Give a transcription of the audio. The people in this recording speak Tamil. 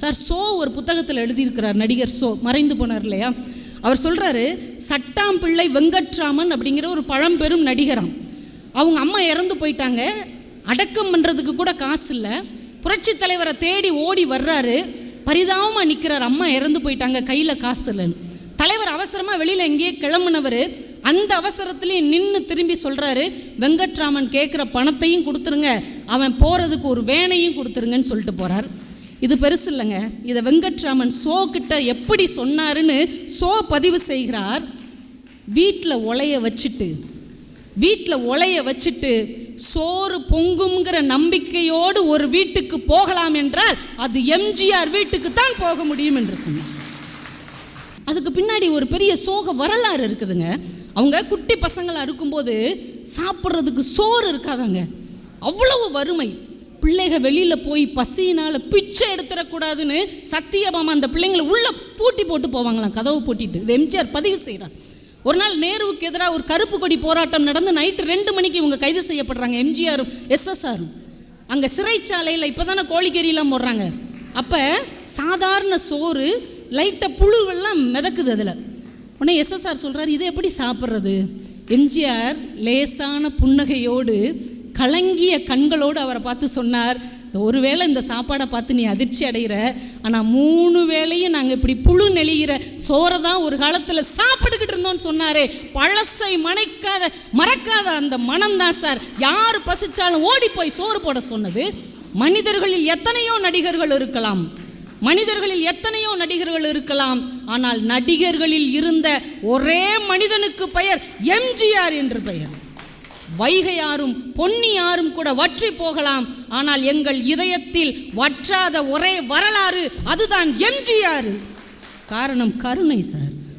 சார் சோ ஒரு புத்தகத்தில் எழுதியிருக்கிறார் நடிகர் சோ மறைந்து போனார் இல்லையா? அவர் சொல்கிறாரு சட்டாம்பிள்ளை வெங்கட்ராமன் அப்படிங்கிற ஒரு பழம்பெரும் நடிகராம். அவங்க அம்மா இறந்து போயிட்டாங்க. அடக்கம் பண்ணுறதுக்கு கூட காசு இல்லை. புரட்சி தலைவரை தேடி ஓடி வர்றாரு. பரிதாபமாக நிற்கிறார் அம்மா இறந்து போயிட்டாங்க. கையில் காசு இல்லைன்னு. தலைவர் அவசரமாக வெளியில் எங்கேயே கிளம்புனவர் அந்த அவசரத்துலேயும் நின்று திரும்பி சொல்கிறாரு வெங்கட்ராமன் கேட்குற பணத்தையும் கொடுத்துருங்க. அவன் போகிறதுக்கு ஒரு வேனையும் கொடுத்துருங்கன்னு சொல்லிட்டு போகிறார் இது பெருசு இல்லைங்க. இதை வெங்கட்ராமன் சோ கிட்ட எப்படி சொன்னாருன்னு சோ பதிவு செய்கிறார். வீட்டில் உலைய வச்சுட்டு வீட்டில் உலைய வச்சுட்டு சோறு பொங்குங்கிற நம்பிக்கையோடு ஒரு வீட்டுக்கு போகலாம் என்றால் அது எம்ஜிஆர் வீட்டுக்கு தான் போக முடியும் என்று சொன்னார். அதுக்கு பின்னாடி ஒரு பெரிய சோக வரலாறு இருக்குதுங்க. அவங்க குட்டி பசங்களாக இருக்கும்போது சாப்பிட்றதுக்கு சோறு இருக்காதாங்க. அவ்வளவு வறுமை. பிள்ளைக வெளியில் போய் பசியினால் பிச்சை எடுத்துடக்கூடாதுன்னு சத்தியபாமா அந்த பிள்ளைங்களை உள்ளே பூட்டி போட்டு போவாங்களாம் கதவு பூட்டிட்டு. இது எம்ஜிஆர் பதிவு செய்கிறார் ஒரு நாள் நேருவுக்கு எதிராக ஒரு கருப்பு கொடி போராட்டம் நடந்து நைட்டு ரெண்டு மணிக்கு இவங்க கைது செய்யப்படுறாங்க எம்ஜிஆரும் எஸ்எஸ்ஆரும். அங்கே சிறைச்சாலையில் இப்போ தானே கோழிக்கறியெல்லாம் போடுறாங்க. அப்போ சாதாரண சோறு லைட்டாக புழுவெல்லாம் மிதக்குது அதில். உடனே எஸ்எஸ்ஆர் சொல்கிறார் இதை எப்படி சாப்பிட்றது? எம்ஜிஆர் லேசான புன்னகையோடு கலங்கிய கண்களோடு அவரை பார்த்து சொன்னார் "இந்த ஒருவேளை இந்த சாப்பாடை பார்த்து நீ அதிர்ச்சி அடைகிற ஆனால் மூணு வேளையும் நாங்கள் இப்படி புழு நெளிகிற சோறை தான் ஒரு காலத்தில் சாப்பிட்டுக்கிட்டு இருந்தோம்னு சொன்னாரே. பழசை மனைக்காத மறக்காத அந்த மனம்தான் சார். யார் பசிச்சாலும் ஓடி போய் சோறு போட சொன்னது. மனிதர்களில் எத்தனையோ நடிகர்கள் இருக்கலாம். மனிதர்களில் எத்தனையோ நடிகர்கள் இருக்கலாம். ஆனால் நடிகர்களில் இருந்த ஒரே மனிதனுக்கு பெயர் எம்ஜிஆர் என்று பெயர். வைகையாரும் பொன்னியாரும் கூட வற்றி போகலாம். ஆனால் எங்கள் இதயத்தில் வற்றாத ஒரே வரலாறு அதுதான் எம்ஜிஆர். காரணம் கருணை சார்.